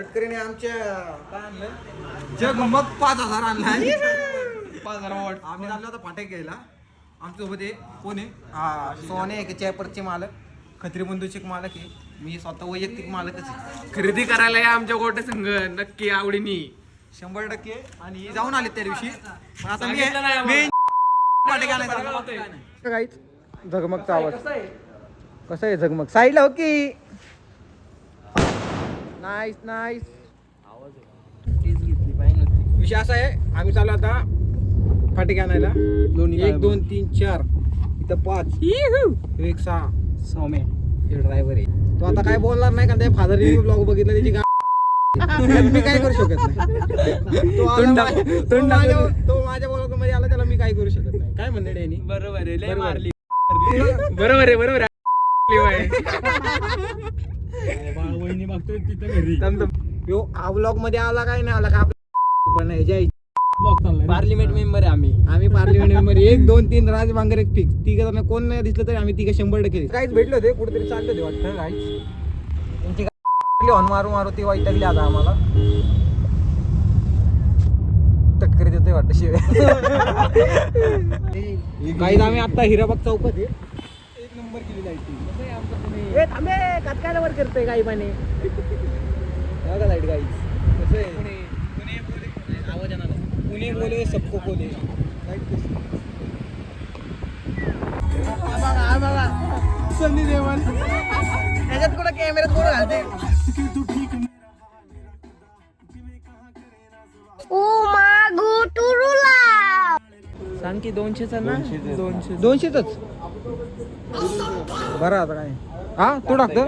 तटकरीने आमच्या काय आणलं जगमग पाच हजार आणलाय. पाच हजार वॉट. आम्ही आणलं होतं फाटे घ्यायला आमच्यासोबत आहे कोण आहे? हा सोने आहे चॅपरचे मालक खत्री बंधूचे मालक आहे. मी स्वतः वैयक्तिक मालकच आहे. खरेदी करायला या आमच्या गोट्या संघ. नक्की आवडीनी. शंभर टक्के. आणि जाऊन आले त्या दिवशी. पण आता मी सांगितलं नाही मी फाटे घालायचा काहीच झगमगचा आवाज. कसं आहे झगमग साईडला हो की? नाईस नाईस विषय असा आहे आम्ही चालू आता फाटे आणायला. दोन्ही एक दोन तीन चार इथं पाच. एक सहा. सौम्य. हे ड्रायव्हर आहे. तो आता काय बोलणार नाही कारण त्या फादर ब्लॉग बघितला त्याची गा- मी काय करू शकत नाही. तो आला तोंड मा- दाखव- तो तोंड माझ्या. तो माझ्या ब्लॉगमध्ये आला त्याला मी काय करू शकत नाही. काय म्हणणे डेनी? बरोबर आहे लय बरोबर. मारली. बरोबर आहे बरोबर आहे. तिथं घरी. यो ब्लॉगमध्ये आला काय नाही आला का आपल्या पण ह्याच्या ब्लॉग चाललाय पार्लिमेंट मेंबर आहे आम्ही. आम्ही पार्लिमेंट मेंबर एक दोन तीन राज बांगर एक फिक्स तिघ कोण नाही दिसलं तरी आम्ही तिघ शंभर टक्के काहीच भेटले होते. कुठेतरी चालले होते वाटतं काहीच त्यांची गाडी हॉर्न मारू मारू ती वैतागली आता आम्हाला. तटकरी देतोय वाटतं शिवाय काहीच आम्ही आता हिराबाग चौकात आहे. एक नंबर केली लाइट ए थांबे कातकायला वर करतोय काही पाणी बघा लाइट गाईच कसं आहे? आवाज येणार पुणे बोले सबको बोले. सनी देवल त्याच्यात कुठं कॅमेऱ्यात कोण घालते सांग की दोनशेचा ना? दोनशे दोनशेच. बरं आता काय? हा? तू टाकतो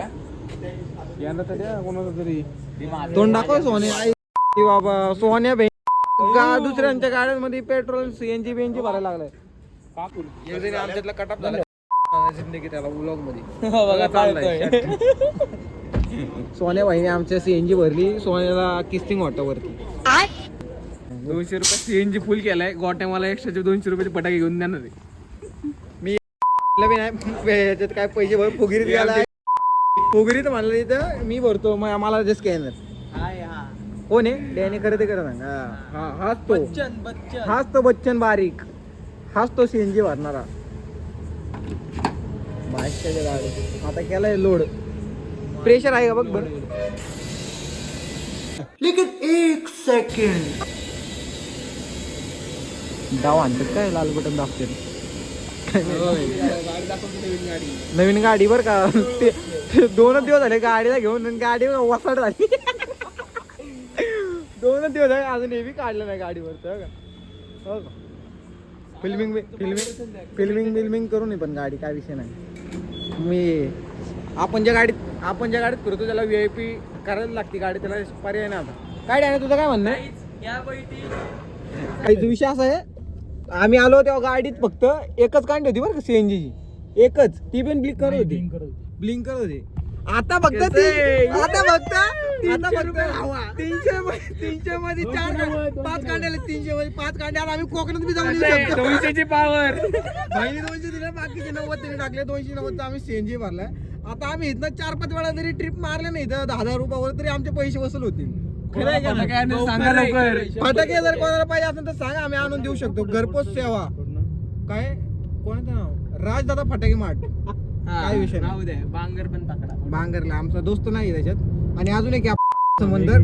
यांना तर द्या कोणाला तरी. तोंड दाखव सोने. आई ए बाबा सोन्या बे गा दुसऱ्यांच्या गाड्यांमध्ये पेट्रोल सीएनजी बीएनजी भरायला लागलाय. एक जणी आमच्यातला कटाप झाला जिंदगी त्याला ब्लॉगमध्ये बघा चाललाय. सोन्या भाईने आमच्या सीएनजी भरली. सोन्याला किस्टिंग वाटतं वरती. दोनशे रुपये सीएनजी फुल केलाय. गोट्या मला एक्स्ट्राचे दोनशे रुपयाचे पटाके घेऊन देणार नाही काय पैसे भर फुगिरीत गेला फुगिरीत म्हणलं इथं मी भरतो मग मला जे स्कॅनर कोण आहे? डॅनी खरं ते खरं सांग. हा, हा हाच तो. हाच तो बच्चन बारीक. हाच तो सीएनजी भरणारा. आता केलाय लोड प्रेशर आहे का बघ बरं. लेकिन एक सेकंड डाव आणतात काय? लाल बटन दाबते नवीन गाडी बर का. ते दोनच दिवस झाले गाडीला घेऊन गाडी वसाड झाली. दोनच दिवस झाले अजून हे बी काढलं नाही गाडीवर फिल्मिंग फिल्मिंग फिल्मिंग बिल्मिंग करू नये पण गाडी काय विषय नाही. मी आपण ज्या गाडीत आपण ज्या गाडीत फिरतो त्याला व्ही आय पी करायला लागते गाडी त्याला पर्याय नाही आता. काय आहे तुझं काय म्हणणं आहे? काही विषय असा आहे आम्ही आलो तेव्हा गाडीत फक्त एकच कांडी होती बरं का सीएनजी ची. एकच. ती पण ब्लिंक करत होती. ब्लिंक करत होती. आता फक्त ती- आता फक्त आता फक्त तीनशे मध्ये- तीनशे मध्ये चार पाच कांड्याला तीनशे मध्ये पाच कांड्या आम्ही कोकणात बी जाऊन येऊ शकतो. दोनशेची पावर बहिणी दोनशे दिले बाकीचे नव्वद त्यांनी टाकले. दोनशे नव्वद आम्ही सीएनजी भरलाय. आता आम्ही इथनं चार पाच वेळा जरी ट्रिप मारल्या नाही तर दहा हजार रुपयावर तरी आमचे पैसे वसूल होतील? सांगा लवकर. फटाके जर कोणाला पाहिजे असेल तर सांगा आम्ही आणून देऊ शकतो. घरपोच सेवा. काय? कोणाचं नाव? राजदादा फटाके मार्ट. काय विषय. राहू द्या बांगर पण पकडा. बांगरला आमचा दोस्त नाही त्याच्यात. आणि अजून एक समंदर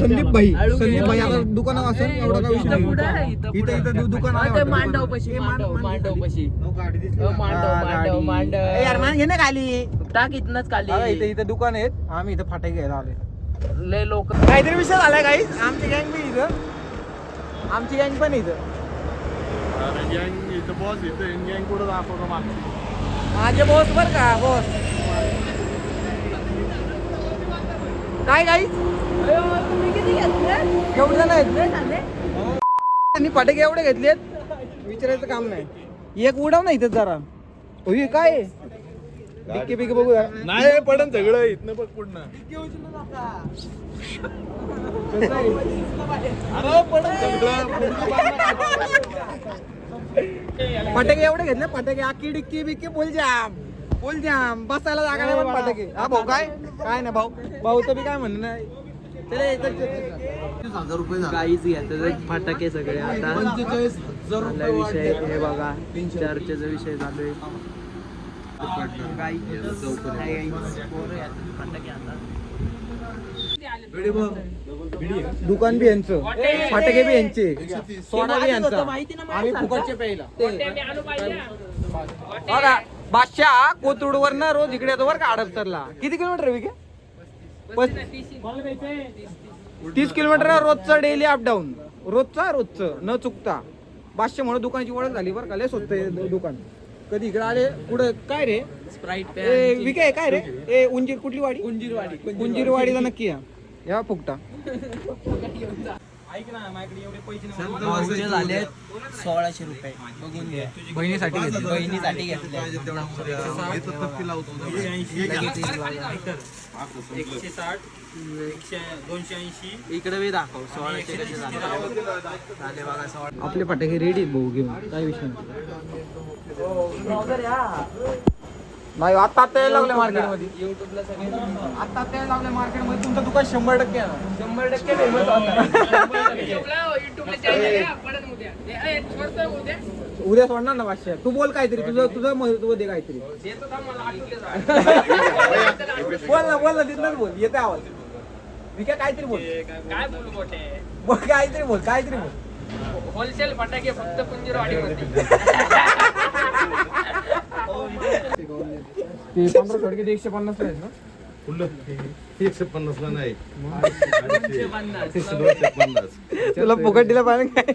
संदीप भाई. संदीप भाई आता दुकानावर असेल एवढा काय विषय नाही. इथं इथं दुकान आहे. मांडव. पशी मांडव मांड- मांडव. पशी. हो. हो, मांडव, मांडव, गाडी. मांडव. ए, यार मान घे ना खाली. टाक इथनच बघा, इथं खाली इथं दुकान आहेत. आम्ही इथं फटाके घ्यायला आले लय लोक काहीतरी विषय झालाय काही आमची गँग बी इथं. आमची गँग पण इथं. गँग इथं बॉस इथं गँग कुठं दाखवतो मागची माझे बॉस बर का? बॉस काय काही एवढे जण आहेत. त्यांनी फटाके एवढे घेतलेत. विचारायचं काम नाही. एक उडव ना इथं जरा. होई काय? डिक्की बिक्की बघू जरा. नाही पडन सगळं इथनं बघ पुढनं. अरे पडन सगळं पुढचं फटाके एवढे घेतले फटाके आकी डिक्की बिक्की फुल जाम फुल जाम बसायला जागा नाही पण फटाके हा भाऊ काय? काय ना भाऊ. भाऊ तर बी काय म्हणणं नाही. काहीच घ्यायचं फटाके सगळे आता. विषय हे बघा चर्चेचा विषय चालू आहे. दुकान बी यांचं. फाटके बी यांचे. सोडा बी यांचा. आम्ही फुकटचे प्यायला. बघा बादशाह कोथरूड वर ना रोज इकडे येतो बरं का हडपसरला किती किलोमीटर विके तीस किलोमीटर रोजचं डेली अप डाऊन रोजचा रोजचं. न चुकता. बादशाह म्हणून दुकानाची ओळख झाली बरं का. लय स्वस्त दुकान. कधी इकडे आले कुठं काय रे? स्प्राईट ए विके काय रे? ए उंजीर कुठली वाडी? उंजीरवाडी उंजीरवाडीला नक्की या. या फुकटा. ऐक ना माझ्याकडे एवढे पैसे नाही. भाऊचे झाले सोळाशे रुपये. बघून घ्या बहिणीसाठी घेतले. बहिणीसाठी घेतले. एकशे साठ. एकशे दोनशे ऐंशी. इकडे बी दाखव सोळाशे झाले बघा सोळा आपले फटाके रेडी आहेत भाऊ घेऊन. काय विषय नाही आता यायला लागले मार्केटमध्ये युट्यूबला सगळे आता आता यायला लागले मार्केटमध्ये तुमचं दुकान शंभर टक्के आहे ना. शंभर टक्के फेमस उद्या. सोडणार ना पाचशे. तू बोल काहीतरी. तुझं तुझं महत्त्व दे काहीतरी. बोल ना बोल ना तिथनच बोल. येते आवाज. मी काय काहीतरी बोल. काय बोलू मोठे? बोल काहीतरी बोल काहीतरी बोल. होलसेल फटाके फक्त पुंजीरवाडीमध्ये ते पंधरा सोडके एकशे पन्नास आहेत ना? एकशे पन्नास ला नाही. तुला फुकट दिला पाहिजे काय?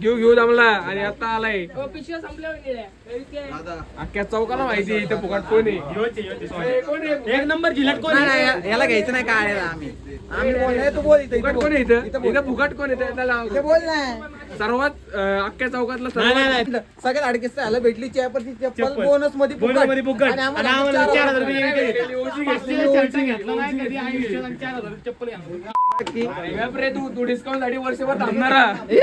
घेऊ घेऊ जमला आणि आता आलाय. अख्ख्या चौकाला माहिती आहे इथं फुकट कोण आहे. एक नंबर जिल्ह्यात कोण याला घ्यायचं नाही काय आम्ही. आम्ही बोल नाही, तू बोल इथं कोण आहे. इथं? फुकट कोण आहे? बोल ना. सर्वात अख्ख्या चौकातला सर्वात. सगळ्यात अडकेस आला भेटली चॅपरची चप्पल. चप्पल. बोनसमध्ये बोनसमध्ये फुकट. आणि आम्हाला आणि आम्हाला चार हजार रुपये रे तू तू डिस्काउंटसाठी वर्षभर थांबणारा ए,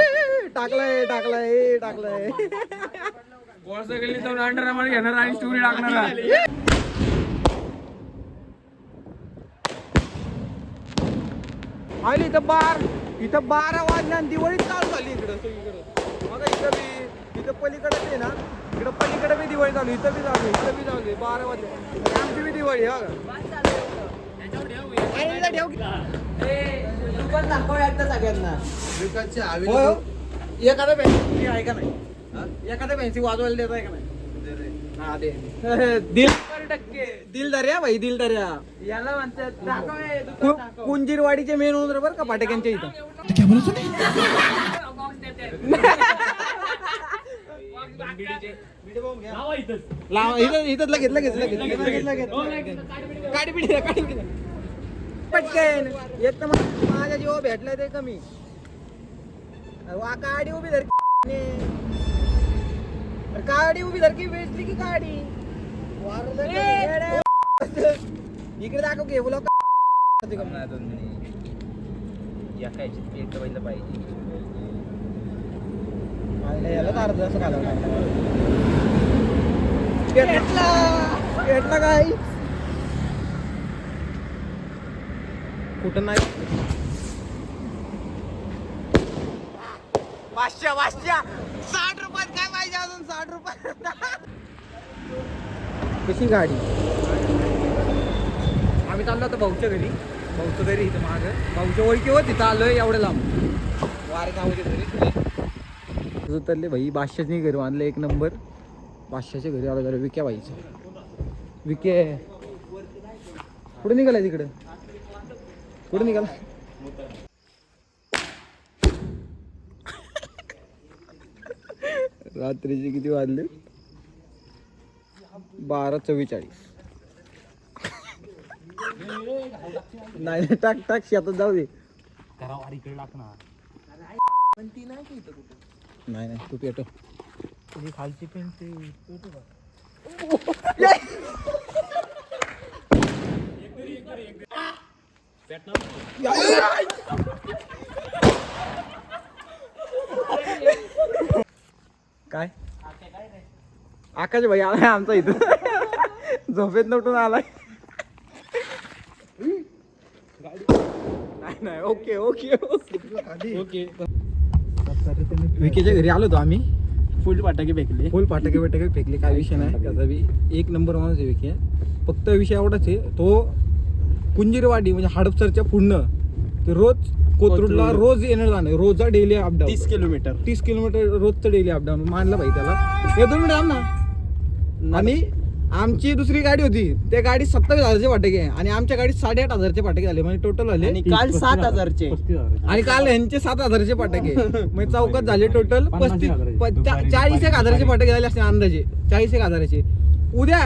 टाकलाय टाकलाय ए, टाकलाय. कोळसा गेली जाऊन अंडर घेणार आणि स्टोरी टाकणारा आली इथं बार इथं बारा वाजल्या आणि दिवाळी चालू झाली इकडं. सगळीकडं बघा इथं बी इथं पलीकडे आहे ना. इकडं पलीकडे बी दिवाळी चालू इथं बी चालू इथं बी चालू बारा वाजले. आमची बी दिवाळी हा. दुकान दाखव एकदा सगळ्यांना. हो. एखादा फॅन्सी आहे का नाही? एखादा फॅन्सी वाजवायला देत आहे का नाही? हा दे दिल दिल दर्या भाई दिल दर्या याला म्हणतात दाखव हे दुकान दाखव. कुंजीरवाडीचे मेन उंदर बरं का पाटेक्यांच्या इथं. लावा इथंच. लावा पिढी काडी पिढी पटकन. एक तर मग माझ्या जीवा भेटलाय ते कमी. वा काडी उभी धर काडी उभी धर की वेचली की काडी वारलं का येड्या? इकडे दाखव की बोला याला तर अर्ध असं घालावं लागलं. घेतला घेतला काय कुठं नाही? पाचशे पाचशे साठ पाहिजे अजून साठ रुपये. कशी गाडी? आम्ही चाललो होतो भाऊच्या घरी. भाऊच्या घरी इथं माग. भाऊच्या ओळखी होती तिथं आलोय एवढं लांब. वारे गावच्या घरी. तुझं तरले भाई बादशाची घरी बांधलं एक नंबर. बादशाच्या घरी आलो जरा विक्या बाईचं विके कुठे निघालाय तिकडं? कुठे निघाला? रात्रीचे किती वाजले? बारा चव्वेचाळीस. नाही नाही, टाक टाक शेतात जाऊ दे. नाही नाही तू पेटो खालची पेन ते काय? आकाश भाई आलाय आमचा इथं. झोपेत नटून आलाय. नाही नाही ओके ओके ओके. विकेच्या घरी आलो होतो आम्ही. फुल फटाके फेकले. फुल फाटके बिटाके फेकले काय विषय नाही. त्याचा बी एक नंबर माणूस आहे विके फक्त विषय एवढाच आहे तो कुंजीरवाडी म्हणजे हडपसरच्या पुढनं ते रोज कोथरूडला कोथरूड. रोज येणं जाणं रोजचा डेली अपडाऊन तीस किलोमीटर तीस किलोमीटर रोजचं डेली अपडाऊन मानलं पाहिजे त्याला. हे दोन मिनिट ना. आणि आमची दुसरी गाडी होती. त्या गाडीत सत्तावीस हजारचे फाटके आहे. आणि आमच्या गाडीत साडेआठ हजारचे फाटके झाले. म्हणजे टोटल झाले. आणि काल सात हजारचे. आणि काल यांचे सात हजारचे फटाके. म्हणजे चौकात झाले टोटल पस्तीस चाळीस एक हजाराचे फटाके झाले असते अंदाजे. चाळीस एक हजाराचे. उद्या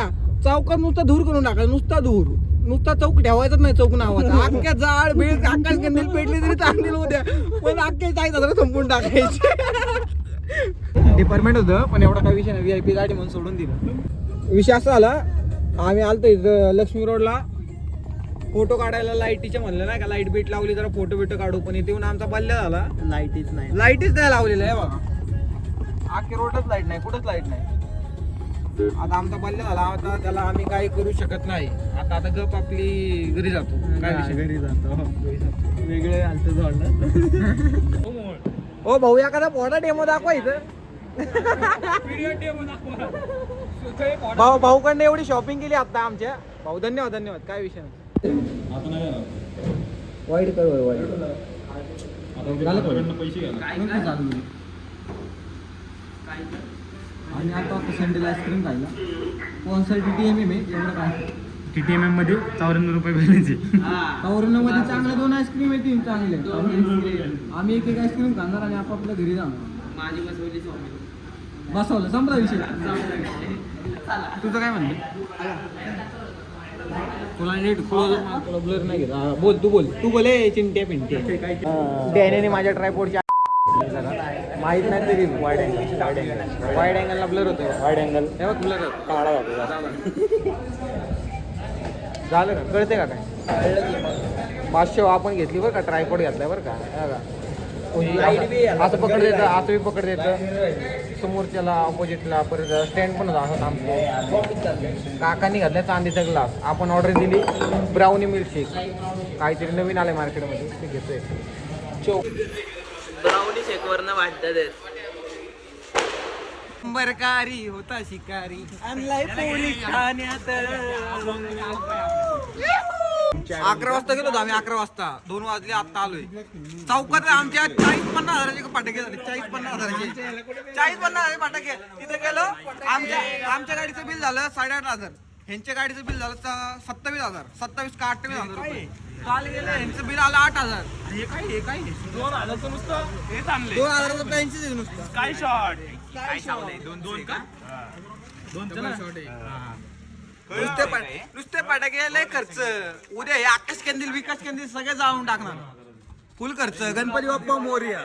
चौकात नुसता धूर करून टाका नुसता धूर. नुसता चौक ठेवायचाच नाही चौक नावाचा. अख्ख्या जाळ बीळ आकाश कंदील पेटली तरी चांगली उद्या. पण अख्खे चाळीस हजार संपून टाकायचे. डिपार्टमेंट होतं पण एवढा काही विषय नाही. व्ही आय पी गाडी म्हणून सोडून दिलं. विषय असा झाला आम्ही आलतो इथं लक्ष्मी रोडला. फोटो काढायला लाईटीच्या म्हणलं नाही का? लाइट बीट लावली जरा फोटो बिटो काढू. पण इथे येऊन आमचा बल्ल्या झाला. लाईटीच नाही. लाईटच नाही लावलेलं आहे बघा. आखे रोडच लाइट नाही कुठंच लाइट नाही. आता आमचा बल्ल्या झाला. आता त्याला आम्ही काही करू शकत नाही. आता आता गप आपली घरी जातो. काय विषय? घरी जातो. वेगळे आलते जोडलं ओ भाऊ एखादा मोठा डेमो दाखवा इथं. भाऊ भाऊकडनं एवढी शॉपिंग केली आता आमच्या. भाऊ धन्यवाद धन्यवाद. काय विषय नाही. वाईट कर वाईट. आणि आता आता संडेला आईस्क्रीम खायला. कोणसाठी टी एम एम आहे एवढं काय? टी टी एम एममध्ये चौऱ्याण्णव रुपये बॅलन्समध्ये चांगले दोन आईस्क्रीम येतील चांगले आम्ही एक एक आईस्क्रीम खाणार आणि आपापल्या घरी जाणार. माझी बसवली बसवलं. संपला विषय. तुझं काय म्हणलं तुला नीट नाही घेत. बोल तू बोल. तू बोले चिंट्या पिंट्या. डॅनेने माझ्या ट्रायपोर्टच्या माहीत नाही तरी wide angle wide angle wide अँगलला blur होतो वाईड अँगल हे बघ ब्लर काळा झालं का? कळते का काय? पाचशे आपण घेतली बरं का? ट्रायपॉड घेतलाय बरं का? असं पकड देतं असं बी पकड देतं. समोरच्याला ऑपोजिटला परत स्टँड पण होता असं थांबतो काकांनी घातलाय चांदीचा ग्लास आपण ऑर्डर दिली. ब्राउनी मिल्कशेक काहीतरी नवीन आलंय मार्केटमध्ये ते घेतोय. एक वर्ण वाटतात होता शिकारी आणलाय पोलीस ठाण्यात अकरा वाजता गेलो होतो आम्ही अकरा वाजता. दोन वाजले आता आलोय. चौकात आमच्या चाळीस पन्नास हजाराचे फटाके झाले. चाळीस पन्नास हजाराचे. चाळीस पन्नास हजाराचे फटाके. तिथे गेलो आमच्या आमच्या गाडीचं बिल झालं साडेआठ हजार. ह्यांच्या गाडीचं बिल झालं सत्तावीस हजार. सत्तावीस का अठ्ठावीस हजार रुपये. काल गेलं ह्यांचं बिल आलं आठ हजार. हे काय हे काय? दोन हजारचं नुसतं हेच आणले. दोन पेन्सिल नुसतं. काय शॉट दोन दोन का? नुसते पा- नुसते फटाके लय खर्च. उद्या हे आकाश कंदील विकास कंदील सगळे जाळून टाकणार. फुल खर्च. गणपती बाप्पा मोर्या.